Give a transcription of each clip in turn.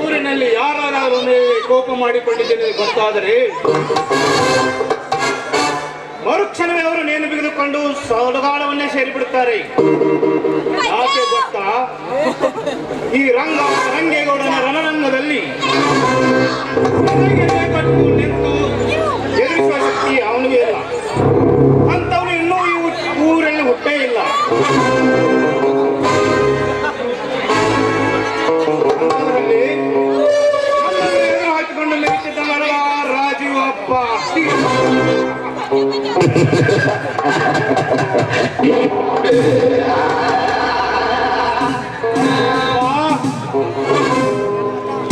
ಊರಿನಲ್ಲಿ ಯಾರಾದರೂ ಮೇಲೆ ಕೋಪ ಮಾಡಿಕೊಂಡಿದ್ದೇನೆ ಗೊತ್ತಾದರೆ ಮರುಕ್ಷಣವೇ ಅವರು ನೇಣು ಬಿಗಿದುಕೊಂಡು ಸೌಲಗಾಳವನ್ನೇ ಸೇರಿಬಿಡುತ್ತಾರೆ. ಯಾಕೆ ಗೊತ್ತಾ? ಈ ರಂಗ ರಂಗೇಗೌಡನ ರಣರಂಗದಲ್ಲಿ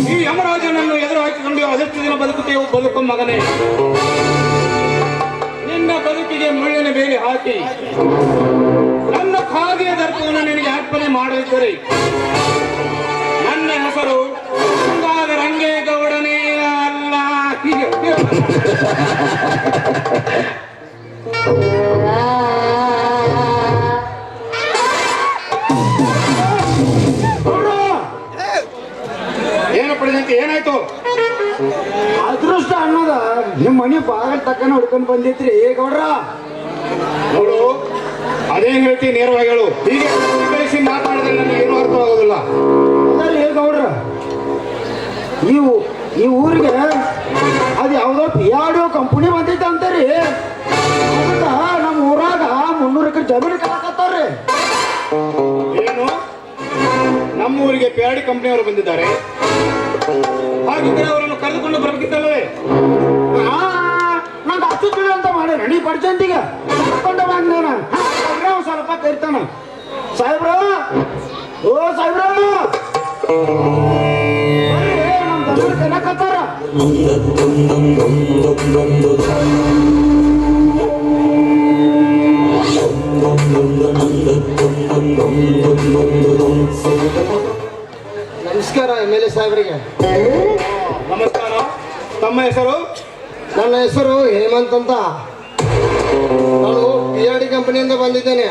ಈ ಯಮರಾಜನನ್ನು ಎದುರು ಹಾಕಿಕೊಂಡು ಅದೆಷ್ಟು ದಿನ ಬದುಕುತ್ತೇವೆ ಬದುಕು ಮಗನೇ. ನಿನ್ನ ಬದುಕಿಗೆ ಮುಳ್ಳಿನ ಬೇರೆ ಹಾಕಿ. ನನ್ನ ಖಾದಿಯ ದರ್ಪವನ್ನು ನಿನಗೆ ಅರ್ಪಣೆ ಮಾಡದಿದ್ದರೆ ಏನಾಯ್ತು? ಅದೃಷ್ಟ ಅನ್ನೋದ ನಿಮ್ಮ ಮನೆ ಬಾಗಲ್ ತಕ್ಕನ ಹುಡ್ಕೊಂಡ್ ಬಂದಿತ್ರಿ ಗೌಡ್ರ? ನೋಡು ಅದೇನ್ ಹೇಳ್ತಿ ನೇರವಾಗಿ ಹೇಳು. ಹೀಗೆ ಬೆಳೆಸಿ ಮಾತಾಡಿದ್ರೆ ನನಗೆ ಏನೂ ಅರ್ಥವಾಗೋದಿಲ್ಲ ಅದಲ್ಲ ಗೌಡ್ರ ನೀವು ಈ ಊರಿಗೆ ಅದು ಯಾವುದೋ ಪಿ ಆರ್ ಡಿ ಕಂಪನಿ ಬಂದೈತೆ ಅಂತಾರಿ ಅದಕ್ಕ ನಮ್ಮ ಊರಾಗ ಮುನ್ನೂರು ಎಕರೆ ಜಮೀನು ಕಳಕತ್ತಾರ್ರಿ. ಏನು? ನಮ್ಮ ಊರಿಗೆ ಪಿ ಆರ್ ಡಿ ಕಂಪನಿಯವರು ಬಂದಿದ್ದಾರೆ. ಹಾಗಿದ್ರೆ ಅವರನ್ನು ಕರೆದುಕೊಂಡು ಬರಬೇಕಿತ್ತಲ್ಲವೇ ನಂಗೆ ಅಷ್ಟು ತಿಳಿ ಅಂತ ಮಾಡಿ ನಡಿ ಪರ್ಜೆಂಟಿಗೆ ಕರ್ಕೊಂಡು ಬಂದ ನಾನು. ಸ್ವಲ್ಪ ಕರಿತಾನ ಸಾಹೇಬ್ರ ಓ ಸಾಹೇಬ್ರ! ನಮಸ್ಕಾರ ಎಂ ಎಲ್ ಎ ಸಾಹೇಬ್ರಿಗೆ. ನಮಸ್ಕಾರ. ತಮ್ಮ ಹೆಸರು? ನನ್ನ ಹೆಸರು ಹೇಮಂತ್ ಅಂತ. ನಾನು ಪಿ ಆರ್ ಡಿ ಕಂಪನಿಯಿಂದ ಬಂದಿದ್ದೇನೆ.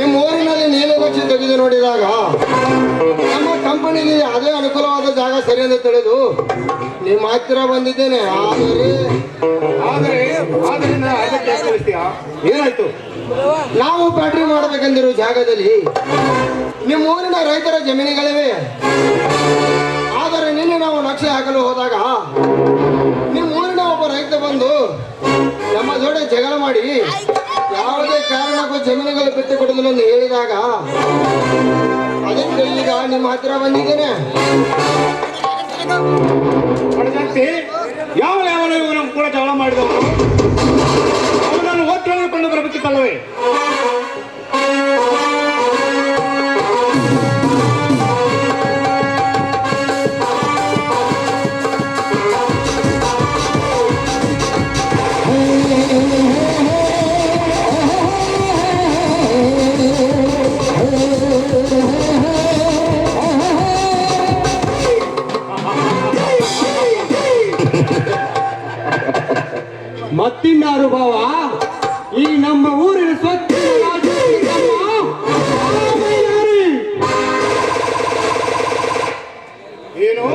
ನಿಮ್ಮ ಊರಿನಲ್ಲಿ ನೀಲಗಚ್ಚಿ ತೆಗೆದು ನೋಡಿದಾಗ ನಮ್ಮ ಕಂಪನಿಗೆ ಅದೇ ಅನುಕೂಲವಾದ ಜಾಗ ಸರಿ ಅಂತ ತಿಳಿದು ನಿಮ್ಮ ಹತ್ತಿರ ಬಂದಿದ್ದೇನೆ. ಆದರೆ ಆದರೆ ಆದ್ದರಿಂದ ಅದಕ್ಕೆ ಏನಾಯ್ತು? ನಾವು ಬ್ಯಾಟ್ರಿ ಮಾಡಬೇಕೆಂದಿರೋ ಜಾಗದಲ್ಲಿ ನಿಮ್ಮ ಊರಿನ ರೈತರ ಜಮೀನುಗಳಿವೆ. ಆದರೆ ನಿನ್ನೆ ನಾವು ನಕ್ಷೆ ಹಾಕಲು ಹೋದಾಗ ನಿಮ್ಮ ಊರಿನ ಒಬ್ಬ ರೈತ ಬಂದು ನಮ್ಮ ಜೋಡೆ ಜಗಳ ಮಾಡಿ ಯಾವುದೇ ಕಾರಣಕ್ಕೂ ಜಮೀನುಗಳು ಬಿಟ್ಟು ಹೇಳಿದಾಗ ಅದಕ್ಕೆ ಈಗ ನಿಮ್ಮ ಹತ್ತಿರ ಬಂದಿದ್ದೇನೆ ಯಾವ ಯಾವನು ಇವನು ಕೂಡ ಜಗಳ ಮಾಡಿದವರು ಅವನನ್ನು ಓದ್ಕೊಂಡು ಬರಬೇಕಿತ್ತಲ್ಲವೇ ಮತ್ತಿನ್ನಾರು ಭಾವ ಈ ನಮ್ಮ ಊರಿನ ಸ್ವಚ್ಛ ಏನು?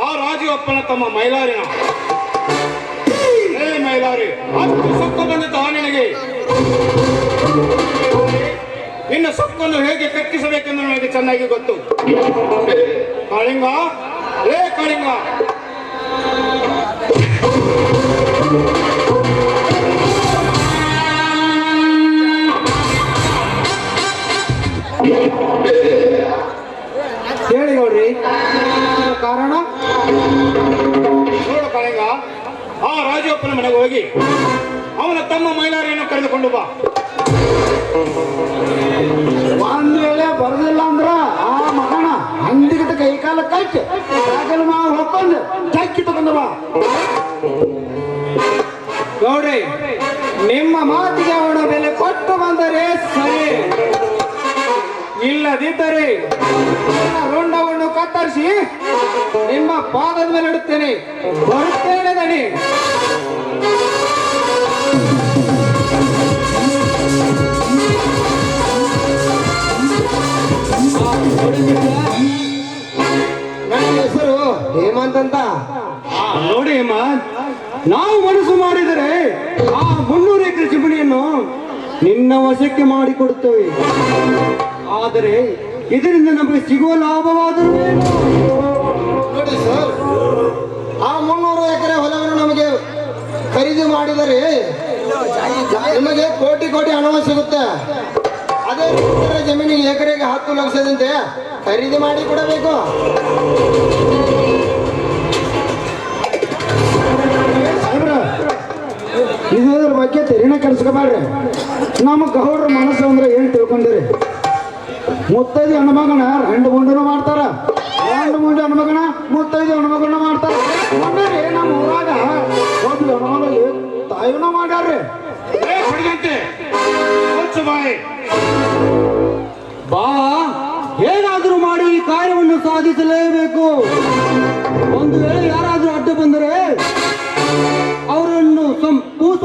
ಆ- ರಾಜು ಅಪ್ಪನ ತಮ್ಮ ಮೈಲಾರಿನ ಏ ಮೈಲಾರಿ, ಅಷ್ಟು ಸೊಕ್ಕು ಬಂದಿತ್ತು ಆ ನಿನಗೆ. ನಿನ್ನ ಸೊಕ್ಕನ್ನು ಹೇಗೆ ಕಟ್ಟಿಸಬೇಕೆಂದು ನನಗೆ ಚೆನ್ನಾಗಿ ಗೊತ್ತು. ಕಾಳಿಂಗ, ಏ ಕಾಳಿಂಗ ಹೇಳಿ ನೋಡ್ರಿ ಕಾರಣ ನೋಡ ಕಳೆಗ ಆ ರಾಜಪ್ಪನ ಮನೆಗೆ ಹೋಗಿ ಅವನ ತಮ್ಮ ಮೈಲಾರಿಯನ್ನು ಕರೆದುಕೊಂಡು ಬಾ ಒಂದ್ ವೇಳೆ ಬರೋದಿಲ್ಲ ಅಂದ್ರ ಆ ಮಗಣ ಅಂದಿಗಿದ ಕೈ ಕಾಲ ಕಚ್ಚಿ ಸಾಗಲು ನಾವು ಹೊಕ್ಕೊಂಡು ಚಕ್ಕಿ ತಗೊಂಡು ಬಾ ಗೌಡ್ರಿ, ನಿಮ್ಮ ಮಾತಿಗೆ ಅವನ ಬೆಲೆ ಕೊಟ್ಟು ಬಂದರೆ ಸರಿ. ಇಲ್ಲದಿದ್ದರೆ ರುಂಡವನ್ನು ಕತ್ತರಿಸಿ ನಿಮ್ಮ ಪಾದದ ಮೇಲೆ ಇಡುತ್ತೇನೆ. ಬರುತ್ತೇನೆ ದಣಿ. ನನ್ನ ಹೆಸರು ಹೇಮಂತ್ ಅಂತ. ನೋಡಿ ಅಮ್ಮ ನಾವು ಮನಸ್ಸು ಮಾಡಿದರೆ ಆ ಮುನ್ನೂರು ಎಕರೆ ಜಮೀನಿಯನ್ನು ನಿನ್ನ ವಶಕ್ಕೆ ಮಾಡಿಕೊಡುತ್ತೇವೆ. ಆದರೆ ಇದರಿಂದ ನಮಗೆ ಸಿಗುವ ಲಾಭವಾದರೂ ಆ ಮುನ್ನೂರು ಎಕರೆ ಹೊಲವನ್ನು ನಮಗೆ ಖರೀದಿ ಮಾಡಿದರೆ ನಿಮಗೆ ಕೋಟಿ ಕೋಟಿ ಹಣ ಸಿಗುತ್ತೆ. ಅದೇ ರೈತರ ಜಮೀನಿಗೆ ಎಕರೆಗೆ ಹತ್ತು ಲಕ್ಷದಂತೆ ಖರೀದಿ ಮಾಡಿ ಕೊಡಬೇಕು. ಇದ್ರ ಬಗ್ಗೆ ತೆರಿನ ಕರ್ಸ್ಕೊಬೇಡ್ರಿ ನಮ್ಮ ಗೌಡ್ರ ಮನಸ್ಸು ಅಂದ್ರೆ ಏನು ತಿಳ್ಕೊಂಡಿರಿ? ಮುತ್ತೈದು ಹೆಣ್ಮಗನ ರಂಡು ಮುಂಡನು ಮಾಡ್ತಾರ. ರಂಡು ಮುಂಡು ಹೆಣ್ಮಗನ ಮುತ್ತೈದು ಹೆಣ್ಮಗನ ಮಾಡ್ತಾರ. ನಮ್ಮ ಊರಾಗ ಒಂದು ಹೆಣ್ಮಗನಿಗೆ ತಾಯಿನ ಮಾಡ್ಯಾರ್ರಿ. ಬಾ, ಏನಾದರೂ ಮಾಡಿ ಈ ಕಾರ್ಯವನ್ನು ಸಾಧಿಸಲೇಬೇಕು. ಒಂದು ವೇಳೆ ಯಾರಾದರೂ ಅಡ್ಡ ಬಂದರೆ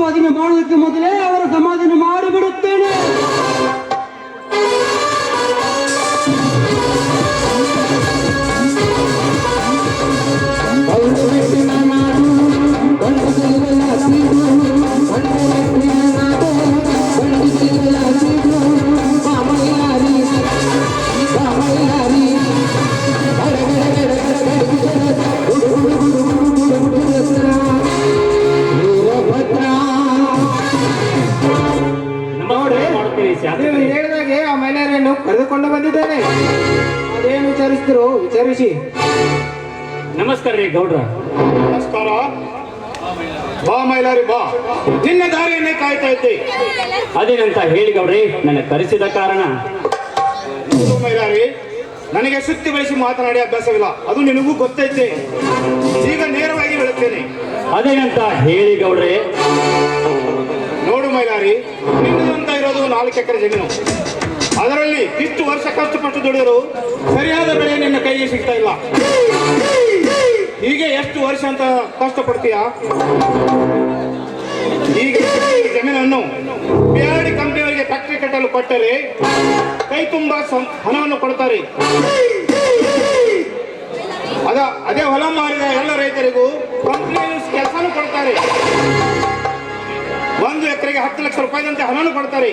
ಸಂ- ಭೂ ಸ್ವಾಧೀನ ಮಾಡುವುದಕ್ಕೆ ಮೊದಲೇ ಅವರ ಸಮಾಧಾನ ಮಾಡಿಬಿಡುತ್ತೇನೆ. ಕಾಯ್ತಾ ಇದ್ದೆ. ಅದೇನಂತ ಹೇಳಿ ಗೌರಿ ನನ್ನ ಕರೆಸಿದ ಕಾರಣ. ನನಗೆ ಸುತ್ತಿ ಬಳಸಿ ಮಾತನಾಡಿ ಅಭ್ಯಾಸವಿಲ್ಲ. ಅದು ನಿನಗೂ ಗೊತ್ತೈತೆ ಈಗ ನೇರವಾಗಿ ಹೇಳುತ್ತೇನೆ. ಅದೇನಂತ ಹೇಳಿ ಗೌಡ್ರೆ. ನೋಡು ಮೈಲಾರಿ ನಿನ್ನದಂತ ಇರೋದು ನಾಲ್ಕು ಎಕರೆ ಜಮೀನು. ಅದರಲ್ಲಿ ಇಷ್ಟು ವರ್ಷ ಕಷ್ಟಪಟ್ಟು ದುಡಿದರು ಸರಿಯಾದ ಬೆಳೆ ನಿನ್ನ ಕೈಗೆ ಸಿಗ್ತಾ ಇಲ್ಲ. ಹೀಗೆ ಎಷ್ಟು ವರ್ಷ ಅಂತ ಕಷ್ಟಪಡ್ತೀಯ? ಈಗ ಜಮೀನನ್ನು ಬಿಆರ್ಡಿ ಕಂಪನಿಯವರಿಗೆ ಫ್ಯಾಕ್ಟರಿ ಕಟ್ಟಲು ಕೊಟ್ಟರೆ ಕೈ ತುಂಬ ಹಣವನ್ನು ಕೊಡ್ತಾರೆ. ಅದ, ಅದೇ ಹೊಲ ಮಾರಿದ ಎಲ್ಲ ರೈತರಿಗೂ ಕಂಪನಿಯಲ್ಲಿ ಕೆಲಸನೂ ಕೊಡ್ತಾರೆ. ಒಂದು ಎಕರೆಗೆ ಹತ್ತು ಲಕ್ಷ ರೂಪಾಯಿದಂತೆ ಹಣವನ್ನು ಕೊಡ್ತಾರೆ.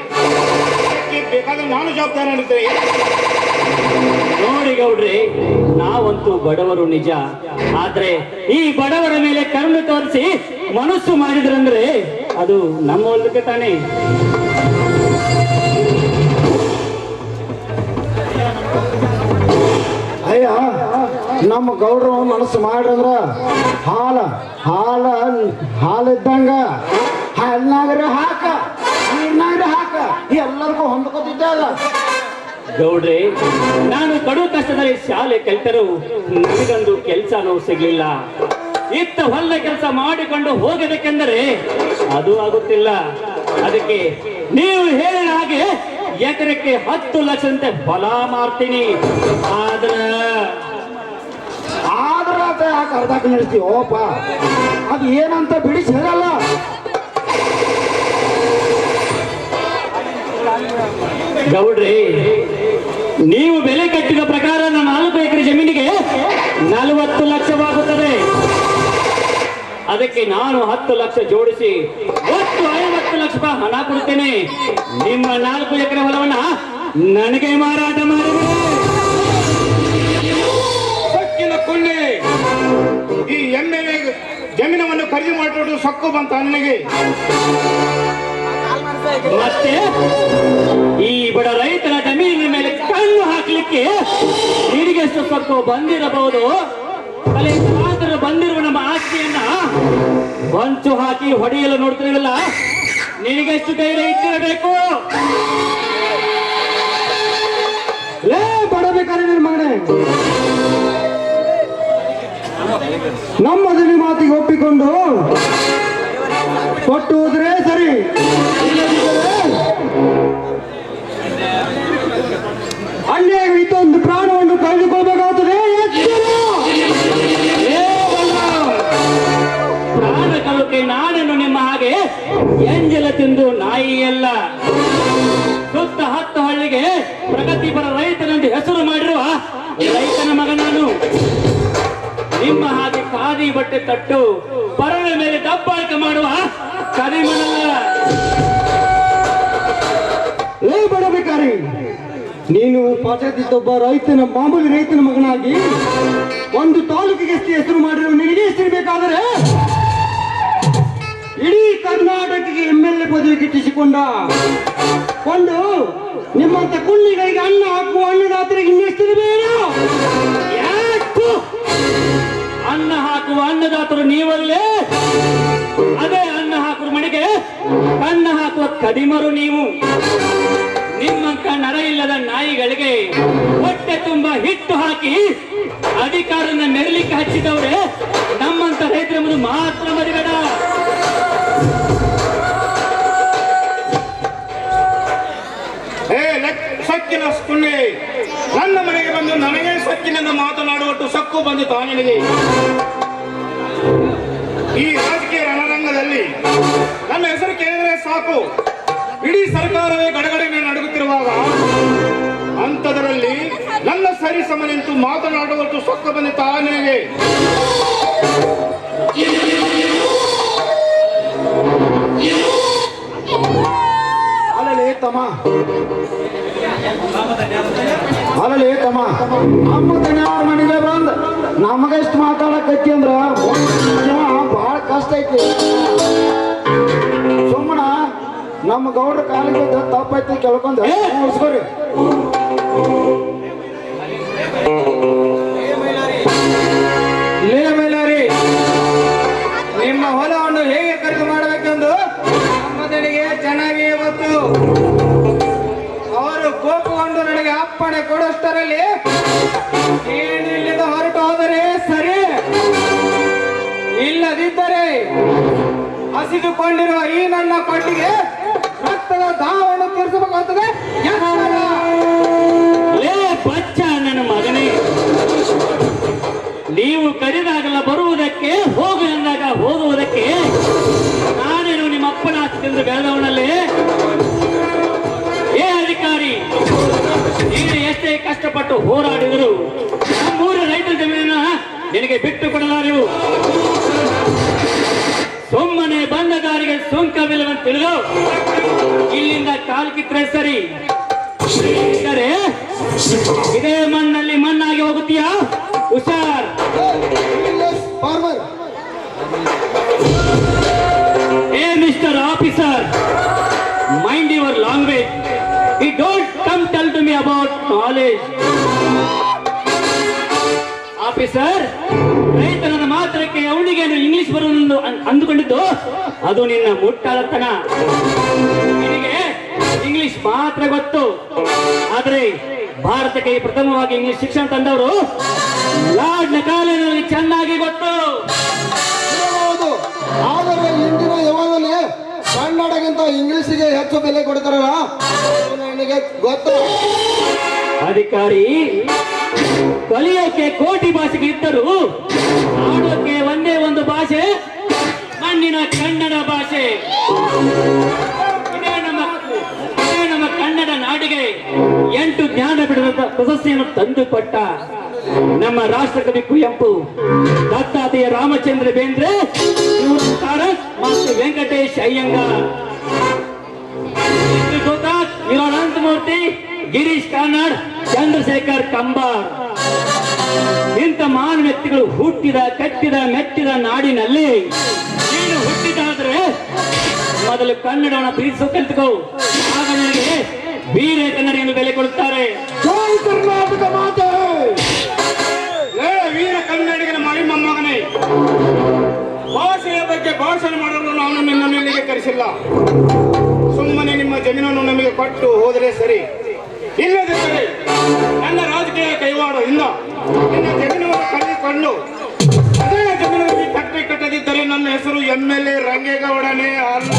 ಬೇಕಾದ್ರೆ ನಾನು ಜವಾಬ್ದಾರಿ ಇರ್ತೇನೆ ನೋಡಿ ಗೌಡ್ರಿ, ನಾವಂತೂ ಬಡವರು ನಿಜ. ಆದ್ರೆ ಈ ಬಡವರ ಮೇಲೆ ಕರುಣೆ ತೋರಿಸಿ ಮನಸ್ಸು ಮಾಡಿದ್ರಂದ್ರೆ ಅದು ನಮ್ಮ ಹೊಲಕ್ಕೆ ತಾನೇ. ಅಯ್ಯ ನಮ್ಮ ಗೌಡ್ರು ಮನಸ್ಸು ಮಾಡ್ರಂದ್ರ ಹಾಲ ಹಾಲ ಹಾಲಿದ್ದಂಗ ಹಾಲ್ನಾಗ್ರೆ ಹಾಕ ನೀರ್ನಾಗ್ರೆ ಹಾಕ ಎಲ್ಲರಿಗೂ ಹೊಂದ್ಕೋತಿದ್ದೆ ಅಲ್ಲ. ಗೌಡ್ರೆ ನಾನು ಕಡು ಕಷ್ಟದಲ್ಲಿ ಶಾಲೆ ಕಲಿತರೂ ನನಗೊಂದು ಕೆಲಸನೂ ಸಿಗ್ಲಿಲ್ಲ. ಇತ್ತ ಹೊಲ್ಲ ಕೆಲಸ ಮಾಡಿಕೊಂಡು ಹೋಗಬೇಕೆಂದರೆ ಅದು ಆಗುತ್ತಿಲ್ಲ. ಅದಕ್ಕೆ ನೀವು ಹೇಳಿದ ಹಾಗೆ ಎಕರೆಕ್ಕೆ ಹತ್ತು ಲಕ್ಷದಂತೆ ಹೊಲ ಮಾರ್ತೀನಿ. ಆದ್ರ ಆದ್ರ ಆತ ಯಾಕೆ ಅರ್ಧಕ್ಕೆ ಓಪ ಅದು ಏನಂತ ಬಿಡಿಸಿ ಹೇಳಲ್ಲ ಗೌಡ್ರಿ ನೀವು ಬೆಲೆ ಕಟ್ಟಿದ ಪ್ರಕಾರ ನಾನು ನಾಲ್ಕು ಎಕರೆ ಜಮೀನಿಗೆ ನಲವತ್ತು ಲಕ್ಷವಾಗುತ್ತದೆ. ಅದಕ್ಕೆ ನಾನು ಹತ್ತು ಲಕ್ಷ ಜೋಡಿಸಿ ಒಟ್ಟು ಐವತ್ತು ಲಕ್ಷ ರೂಪಾಯಿ ಹಣ ಕೊಡ್ತೇನೆ. ನಿಮ್ಮ ನಾಲ್ಕು ಎಕರೆ ಹೊಲವನ್ನ ನನಗೆ ಮಾರಾಟ ಮಾಡಿಬಿಡಿ ಸೊಕ್ಕಿನ ಈ ಎಮ್ಮೆ ಜಮೀನವನ್ನು ಖರೀದಿ ಮಾಡಿಕೊಂಡು ಸೊಕ್ಕು ಬಂತ ನನಗೆ? ಮತ್ತೆ ಈ ಬಡ ರೈತನ ಜಮೀನಿನ ಮೇಲೆ ಕಣ್ಣು ಹಾಕ್ಲಿಕ್ಕೆ ನಿನಗೆಷ್ಟು ಸೊಕ್ಕು ಬಂದಿರಬಹುದು? ಬಂದಿರುವ ನಮ್ಮ ಆಸ್ತಿಯನ್ನ ಹೊಂಚು ಹಾಕಿ ಹೊಡೆಯಲು ನೋಡ್ತಿರಲಿಲ್ಲ ನಿನಗೆಷ್ಟು ಧೈರ್ಯ ಇಟ್ಟಿರಬೇಕು? ಲೇ ಬಡಬೇಕಾರೆ ನಿನ್ ಮಗನೇ. ನಮ್ಮ ಮದುವೆ ಮಾತಿಗೆ ಒಪ್ಪಿಕೊಂಡು ಕೊಟ್ಟು ಹೋದ್ರೆ ಸರಿ. ಅಲ್ಲೇ ಇದೊಂದು ಪ್ರಾಣವನ್ನು ಕಳೆದುಕೊಳ್ಬೇಕಾಗುತ್ತದೆ ಕಳುಕೆ ನಾನನ್ನು ನಿಮ್ಮ ಹಾಗೆ ಎಂಜಲ ತಿಂದು ನಾಯಿಯಲ್ಲ. ಸುತ್ತ ಹತ್ತು ಹಳ್ಳಿಗೆ ಪ್ರಗತಿಪರ ರೈತನೆಂದು ಹೆಸರು ಮಾಡಿರುವ ರೈತನ ಮಗ ನಾನು ನಿಮ್ಮ ಹಾಗೆ ಖಾದಿ ಬಟ್ಟೆ ತಟ್ಟು ಪರನ ಮೇಲೆ ದಬ್ಬಾಳಿಕೆ ಮಾಡುವ ಕರಿಮನಲ್ಲ. ಏ ಬಡಬೇಕಾರಿ ನೀನು ಒಬ್ಬ ರೈತನ ಮಾಮೂಲಿ ರೈತನ ಮಗನಾಗಿ ಒಂದು ತಾಲೂಕಿಗೆ ಹೆಸರು ಮಾಡಿರೋ ನಿನಗೆ ಎಷ್ಟಿರ್ಬೇಕಾದರೆ ಇಡೀ ಕರ್ನಾಟಕಕ್ಕೆ ಎಂ ಎಲ್ ಎ ಪದವಿ ಗಿಟ್ಟಿಸಿಕೊಂಡ. ಕೊಂಡು ನಿಮ್ಮಂತ ಕುಳ್ಳಿಗಳಿಗೆ ಅನ್ನ ಹಾಕುವ ಅನ್ನದಾತರಿಗೆ ಇನ್ನೆಷ್ಟಿರಬೇಡ ಯಾಕು? ಅನ್ನ ಹಾಕುವ ಅನ್ನದಾತರು ನೀವಲ್ಲೇ ಅದೇ ಅನ್ನ ಹಾಕುವ ಮನೆಗೆ ಅನ್ನ ಹಾಕುವ ಕಡಿಮರು ನೀವು. ನಿಮ್ಮಂತ ನರ ಇಲ್ಲದ ನಾಯಿಗಳಿಗೆ ಹೊಟ್ಟೆ ತುಂಬ ಹಿಟ್ಟು ಹಾಕಿ ಅಧಿಕಾರನ ಮೆರಲಿಕ್ಕೆ ಹಚ್ಚಿದವ್ರೆ ನಮ್ಮಂತ ರೈತರ ಮಾತ್ರ ಮರಿಬೇಡ. ಸಕ್ಕಿನ ನನ್ನ ಮನೆಗೆ ಬಂದು ನನಗೆ ಸೊಕ್ಕಿನಿಂದ ಮಾತನಾಡುವಷ್ಟು ಸಕ್ಕು ಬಂದು ನಿನಗೆ ಈ ರಾಜಕೀಯ ರಣರಂಗದಲ್ಲಿ ನನ್ನ ಹೆಸರು ಕೇಳಿದ್ರೆ ಸಾಕು. ಇಡೀ ಸರ್ಕಾರವೇ ಗಡಗಡನೆ ನಡುಗುತ್ತಿರುವಾಗ ಅಂಥದರಲ್ಲಿ ನನ್ನ ಸರಿ ಸಮ ನಿಂತು ಮಾತನಾಡುವಷ್ಟು ಸೊಕ್ಕ ಬಂದಿತ ನಿನಗೆ ಅಲ್ಲಲೇ ತಮ್ಮ ತಮ. ನಮ್ಮ ದನಿಯವ್ರ ಮನೆಗೆ ಬಂದ್ ನಮಗೆಷ್ಟು ಮಾತಾಡಕತ್ತಿ ಅಂದ್ರ ಬಹಳ ಕಷ್ಟ ಐತಿ. ಸುಮ್ಮನ ನಮ್ಮ ಗೌಡ್ರ ಕಾಲಿಗೆ ತಪ್ಪೈತಿ ಕೇಳ್ಕೊಂಡ್ ಮುಗಿಸ್ಕೊರಿ ಹಸಿದುಕೊಂಡಿರುವ ಈ ನನ್ನ ಪಟ್ಟಿಗೆ ರಕ್ತದ ದಾವನ್ನು ತೀರಿಸಬೇಕಾಗುತ್ತದೆ ಬಚ್ಚ ನನ್ನ ಮಗನೇ. ನೀವು ಕರೆದಾಗಲ್ಲ ಬರುವುದಕ್ಕೆ, ಹೋಗು ಎಂದಾಗ ಹೋಗುವುದಕ್ಕೆ ನಾನೇನು ನಿಮ್ಮ ಅಪ್ಪನ ಆಸ್ತಿಯಿಂದ ಬೆಳೆದವನಲ್ಲಿ? ಏ ಅಧಿಕಾರಿ, ನೀನು ಎಷ್ಟೇ ಕಷ್ಟಪಟ್ಟು ಹೋರಾಡಿದರು ನಮ್ಮೂರ ರೈತ ಜಮೀನ ನಿನಗೆ ಬಿಟ್ಟು ಕೊಡಲಾರೆವು. ಬಂದ ದಾರಿಗೆ ಸೋಂಕವಿಲ್ಲವಂತ ತಿಳಿದು ಇಲ್ಲಿಂದ ಕಾಲ್ ಕಿತ್ರೆ ಸರಿ. ಇದೇ ಮಣ್ಣಲ್ಲಿ ಮಣ್ಣಾಗಿ ಹೋಗುತ್ತೀಯಾ? ಹುಷಾರ್. ಏ mister officer, mind your language E don't come tell to me about knowledge. Officer ರೈತನ ಮಾತ್ರಕ್ಕೆ ಅವನಿಗೆ ಇಂಗ್ಲಿಷ್ ಬರೋದನ್ನು ಅಂದುಕೊಂಡಿದ್ದು ಅದು ನಿನ್ನ ಮುಟ್ಟಾಳತನ. ನಿನಗೆ ಇಂಗ್ಲಿಷ್ ಮಾತ್ರ ಗೊತ್ತು. ಆದರೆ ಭಾರತಕ್ಕೆ ಪ್ರಥಮವಾಗಿ ಇಂಗ್ಲಿಷ್ ಶಿಕ್ಷಣ ತಂದವರು ಲಾರ್ಡ್ ನಕಾಲನಲ್ಲಿ ಚೆನ್ನಾಗಿ ಗೊತ್ತು. ಆದರೆ ಇಂದಿನ ಯುವದಲ್ಲಿ ಕನ್ನಡಗಿಂತ ಇಂಗ್ಲಿಷಿಗೆ ಹೆಚ್ಚು ಬೆಲೆ ಕೊಡ್ತಾರಲ್ಲ ನನಗೆ ಗೊತ್ತು. ಅಧಿಕಾರಿ ಕಲಿಯೋಕೆ ಕೋಟಿ ಭಾಷೆಗೆ ಇದ್ದರು ಪ್ರಶಸ್ತಿಯನ್ನು ತಂದುಕೊಟ್ಟ ನಮ್ಮ ರಾಷ್ಟ್ರಕವಿ ಕುವೆಂಪು ದತ್ತಾತೆಯ ರಾಮಚಂದ್ರ ಬೇಂದ್ರೆ ಮತ್ತು ವೆಂಕಟೇಶ್ ಅಯ್ಯಂಗಾರ್. ಗೋಕಾಕ್ ವಿನೋದ್ ಅನಂತಮೂರ್ತಿ ಗಿರೀಶ್ ಕಾರ್ನಾಡ್, ಚಂದ್ರಶೇಖರ್ ಕಂಬಾರ್. ಇಂಥ ಮಹಾನ್ ವ್ಯಕ್ತಿಗಳು ಹುಟ್ಟಿದ, ಕಟ್ಟಿದ, ಮೆಟ್ಟಿದ ನಾಡಿನಲ್ಲಿ ನೀನು ಹುಟ್ಟಿದಾದ್ರೆ ಮೊದಲು ಕನ್ನಡವನ್ನು ಪ್ರೀತಿಸೋ ಕಲಿತುಕೋ ಆಗ ನಿನಗೆ ವೀರ ಕನ್ನಡಿಯನ್ನು ಬೆಲೆ ಕೊಡುತ್ತಾರೆ. ಭಾಷಣ ಮಾಡಲು ನಾನು ನಿನ್ನನ್ನು ಇಲ್ಲಿಗೆ ಕರೆಸಿಲ್ಲ. ಸುಮ್ಮನೆ ನಿಮ್ಮ ಜಮೀನನ್ನು ನಮಗೆ ಕೊಟ್ಟು ಹೋದರೆ ಸರಿ. ಇಲ್ಲದಿದ್ದರೆ ನನ್ನ ರಾಜಕೀಯ ಕೈವಾಡದಿಂದ ನಿನ್ನ ಜಮೀನನ್ನು ಕಳೆದುಕೊಂಡು ಅದೇ ಜಮೀನಲ್ಲಿ ಕಟ್ಟೆ ಕಟ್ಟದಿದ್ದರೆ ನನ್ನ ಹೆಸರು ಎಂ ಎಲ್ ಎ ರಂಗೇಗೌಡನೇ ಅಲ್ಲ.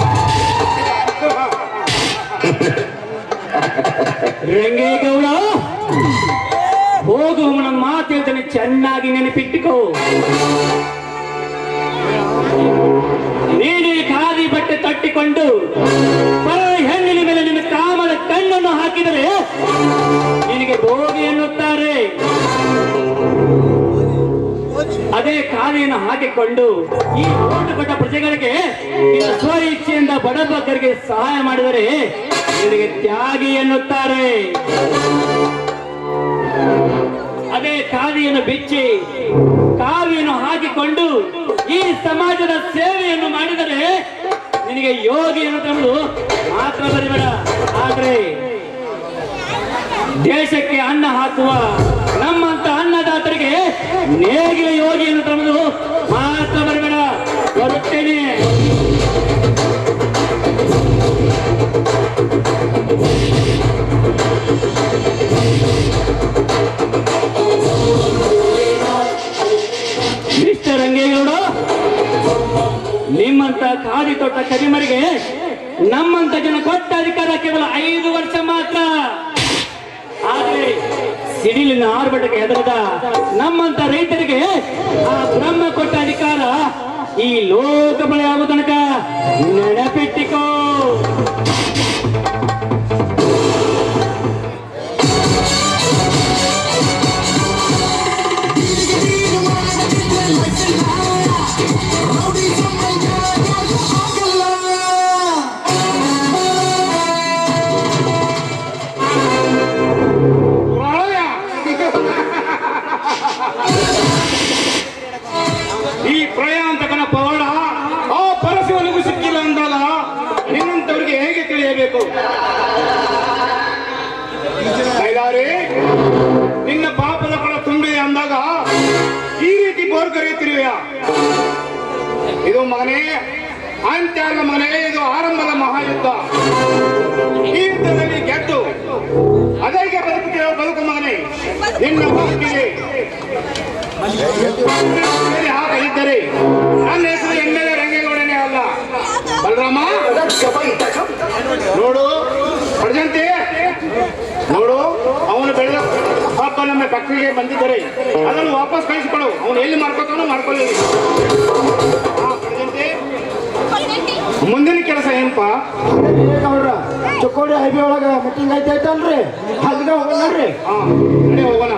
ರಂಗೇಗೌಡ, ಹೋಗು ನಮ್ಮ ಮಾತು ಚೆನ್ನಾಗಿ ನೆನಪಿಟ್ಟುಕೋ ನೀನು ಖಾದಿ ಬಟ್ಟೆ ತಟ್ಟಿಕೊಂಡು ಹೆಣ್ಣಿನ ಮೇಲೆ ನಿನ್ನ ಕಾಮದ ಕಣ್ಣನ್ನು ಹಾಕಿದರೆ ನಿನಗೆ ಭೋಗಿ ಎನ್ನುತ್ತಾರೆ. ಅದೇ ಖಾದಿಯನ್ನು ಹಾಕಿಕೊಂಡು ಈ ಓಟು ಕೊಟ್ಟ ಪ್ರಜೆಗಳಿಗೆ ಸ್ವ ಇಚ್ಛೆಯಿಂದ ಬಡಬಗ್ಗರಿಗೆ ಸಹಾಯ ಮಾಡಿದರೆ ನಿನಗೆ ತ್ಯಾಗಿ ಎನ್ನುತ್ತಾರೆ. ಅದೇ ಖಾದಿಯನ್ನು ಬಿಚ್ಚಿ ಕಾವಿಯನ್ನು ಹಾಕಿಕೊಂಡು ಈ ಸಮಾಜದ ಮಾಡಿದರೆ ನಿನಗೆ ಯೋಗಿ ಎನ್ನುವುದು ಮಾತ್ರ ಬರಿಬೇಡ ಆದ್ರೆ ದೇಶಕ್ಕೆ ಅನ್ನ ಹಾಕುವ ನಮ್ಮಂತ ಅನ್ನದಾತರಿಗೆ ನೇಗಿಲ ಯೋಗಿ ಎನ್ನುವುದು ಮಾತ್ರ ಬರಬೇಡ ಬರುತ್ತೇನೆ. ನಿಮ್ಮಂತ ಖಾದಿ ತೊಟ್ಟ ಕರಿಮರಿಗೆ ನಮ್ಮಂತ ಜನ ಕೊಟ್ಟ ಅಧಿಕಾರ ಕೇವಲ ಐದು ವರ್ಷ ಮಾತ್ರ. ಆದ್ರೆ ಸಿಡಿಲಿನ ಆರ್ಭಟಕ್ಕೆ ಹೆದರದ ನಮ್ಮಂತ ರೈತರಿಗೆ ಆ ಬ್ರಹ್ಮ ಕೊಟ್ಟ ಅಧಿಕಾರ ಈ ಲೋಕ ಬಳಿ ಆಗುವ ತನಕ ನೆನಪಿಟ್ಟಿಕೋ ಬೇರೆ ಹಾಕಲಿದ್ದರೆ ನನ್ನ ಹೆಸರು ಎಂ ಎಲ್ ಎ ರಂಗೇಗೌಡನೇ ಅಲ್ಲ. ಬಲರಾಮ? ನೋಡು. ಪ್ರಜಂತಿ ನೋಡು. ಅವನು ಬೆಳೆದ ಪಾಪ ನಮ್ಮ ಫ್ಯಾಕ್ಟ್ರಿಗೆ ಬಂದಿದ್ದರೆ ಅದನ್ನು ವಾಪಸ್ ಕಳಿಸಿಕೊಡು. ಅವನು ಎಲ್ಲಿ ಮಾಡ್ಕೋತಾನೋ ಮಾಡ್ಕೊಳ್ಳಿ ಮುಂದಿನ ಕೆಲಸ ಏನಪ್ಪಾ? ಅವ್ರ ಚುಕ್ಕೋಡಿ ಹೈವೇ ಒಳಗ ಮೀಟಿಂಗ್ ಐತೆ ಐತಲ್ರಿ? ಅಲ್ಲಿಗೆ ಹೋಗೋಣ ರೀ. ಹಾಂ ಹೋಗೋಣ.